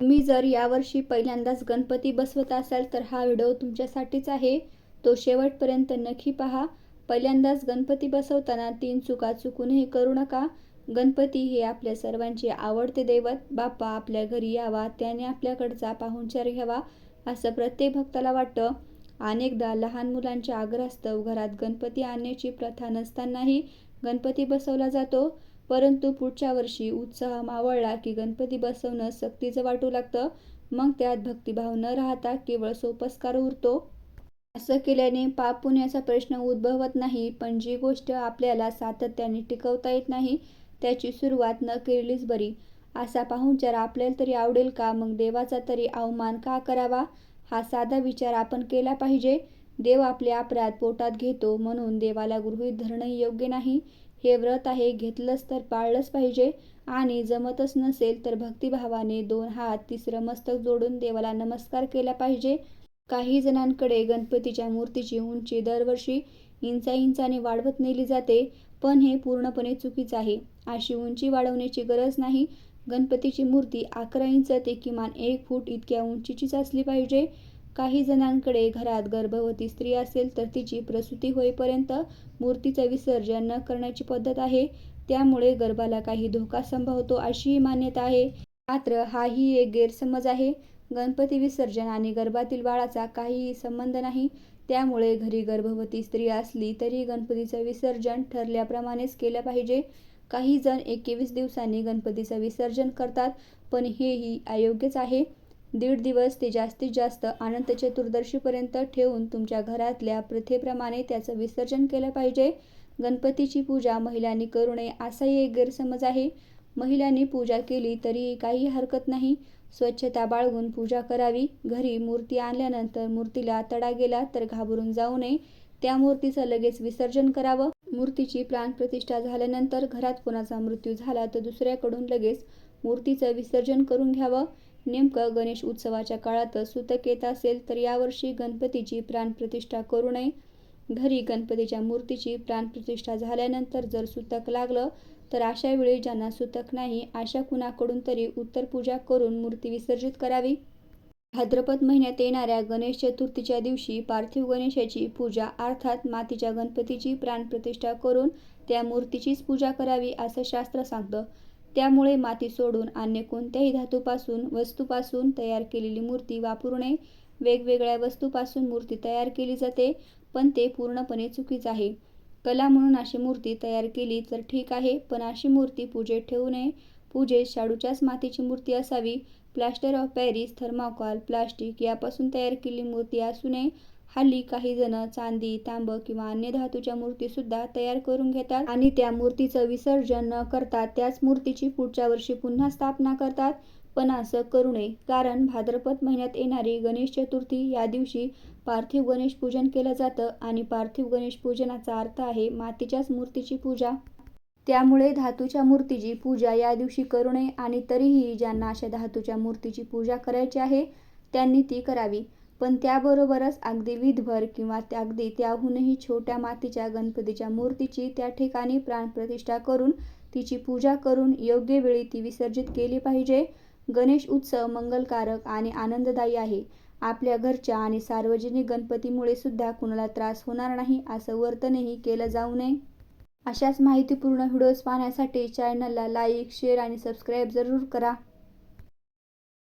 तुम्ही जर यावर्षी पहिल्यांदाच गणपती बसवत असाल तर हा व्हिडिओ तुमच्यासाठीच आहे. तो शेवटपर्यंत नक्की पहा. पहिल्यांदाच गणपती बसवताना तीन चुका चुकूनही करू नका. गणपती हे आपल्या सर्वांचे आवडते दैवत. बाप्पा आपल्या घरी यावा त्याने आपल्याकडचा पाहुणचार घ्यावा असं प्रत्येक भक्ताला वाटतं. अनेकदा लहान मुलांच्या आग्रहास्तव घरात गणपती आणण्याची प्रथा नसतानाही गणपती बसवला जातो. परंतु पुढच्या वर्षी उत्साह मावळला की गणपती बसवणं सक्तीचं वाटू लागतं. मग त्यात भक्तिभाव न राहता केवळ सोपस्कार उरतो. असं केल्याने पाप पुण्याचा प्रश्न उद्भवत नाही पण जी गोष्ट आपल्याला सातत्याने टिकवता येत नाही त्याची सुरुवात न केलेलीच बरी. असा पाहुणचार आपल्याला तरी आवडेल का मग देवाचा तरी अवमान का करावा? हा साधा विचार आपण केला पाहिजे. देव आपले अपराध पोटात घेतो म्हणून देवाला गृहीत धरणंही योग्य नाही. हे व्रत आहे घेतलंच तर पाळलंच पाहिजे. आणि जमतच नसेल तर भक्तिभावाने दोन हात तिसरं मस्तक जोडून देवाला नमस्कार केला पाहिजे. काही जणांकडे गणपतीच्या मूर्तीची उंची दरवर्षी इंचा इंचाने वाढवत नेली जाते पण हे पूर्णपणे चुकीचं आहे. अशी उंची वाढवण्याची गरज नाही. गणपतीची मूर्ती अकरा इंच ते किमान एक फूट इतक्या उंचीचीच असली पाहिजे. काही जणांकडे घरात गर्भवती स्त्री असेल तर तिची प्रसूती होईपर्यंत मूर्तीचं विसर्जन न करण्याची पद्धत आहे. त्यामुळे गर्भाला काही धोका संभवतो अशीही मान्यता आहे. मात्र हाही एक गैरसमज आहे. गणपती विसर्जन आणि गर्भातील बाळाचा काहीही संबंध नाही. त्यामुळे घरी गर्भवती स्त्री असली तरी गणपतीचं विसर्जन ठरल्याप्रमाणेच केलं पाहिजे. काही जण एकवीस दिवसांनी गणपतीचं विसर्जन करतात पण हेही अयोग्यच आहे. दीड दिवस ते जास्तीत जास्त अनंत चतुर्दशीपर्यंत ठेवून तुमच्या घरातल्या प्रथेप्रमाणे त्याचं विसर्जन केलं पाहिजे. गणपतीची पूजा महिलांनी करू नये असाही एक गैरसमज आहे. महिलांनी पूजा केली तरी काही हरकत नाही. स्वच्छता बाळगून पूजा करावी. घरी मूर्ती आणल्यानंतर मूर्तीला तडा गेला तर घाबरून जाऊ नये. त्या मूर्तीचं लगेच विसर्जन करावं. मूर्तीची प्राणप्रतिष्ठा झाल्यानंतर घरात कोणाचा मृत्यू झाला तर दुसऱ्याकडून लगेच मूर्तीचं विसर्जन करून घ्यावं. नेमकं गणेश उत्सवाच्या काळात सुतक येत असेल तर यावर्षी गणपतीची प्राणप्रतिष्ठा करू नये. घरी गणपतीच्या मूर्तीची प्राणप्रतिष्ठा झाल्यानंतर जर सुतक लागलं तर अशा वेळी ज्यांना सुतक नाही अशा कुणाकडून तरी उत्तर पूजा करून मूर्ती विसर्जित करावी. भाद्रपद महिन्यात येणाऱ्या गणेश चतुर्थीच्या दिवशी पार्थिव गणेशाची पूजा अर्थात मातीच्या गणपतीची प्राणप्रतिष्ठा करून त्या मूर्तीचीच पूजा करावी असं शास्त्र सांगतं. त्यामुळे माती सोडून अन्य कोणत्याही धातूपासून वस्तूपासून तयार केलेली मूर्ती वापरू नये वेगवेगळ्या वस्तूपासून मूर्ती तयार केली जाते पण ते पूर्णपणे चुकीचं आहे. कला म्हणून अशी मूर्ती तयार केली तर ठीक आहे पण अशी मूर्ती पूजेत ठेवू नये. पूजेत शाडूच्याच मातीची मूर्ती असावी. Plaster of Paris thermocol plastic यापासून तयार केलेली मूर्ती असू नये. हल्ली काही जण चांदी तांब किंवा अन्य धातूच्या मूर्तीसुद्धा तयार करून घेतात आणि त्या मूर्तीचं विसर्जन न करता त्याच मूर्तीची पुढच्या वर्षी पुन्हा स्थापना करतात. पण असं करू नये कारण भाद्रपद महिन्यात येणारी गणेश चतुर्थी या दिवशी पार्थिव गणेश पूजन केलं जातं आणि पार्थिव गणेश पूजनाचा अर्थ आहे मातीच्याच मूर्तीची पूजा. त्यामुळे धातूच्या मूर्तीची पूजा या दिवशी करू नये आणि तरीही ज्यांना अशा धातूच्या मूर्तीची पूजा करायची आहे त्यांनी ती करावी. पण त्याबरोबरच अगदी विधभर किंवा त्या अगदी त्याहूनही छोट्या मातीच्या गणपतीच्या मूर्तीची त्या ठिकाणी प्राणप्रतिष्ठा करून तिची पूजा करून योग्य वेळी ती विसर्जित केली पाहिजे. गणेश उत्सव मंगलकारक आणि आनंददायी आहे. आपल्या घरच्या आणि सार्वजनिक गणपतीमुळे सुद्धा कुणाला त्रास होणार नाही असं वर्तनही केलं जाऊ नये. अशाच माहितीपूर्ण व्हिडिओज पाहण्यासाठी चॅनलला लाईक शेअर आणि सबस्क्राईब जरूर करा.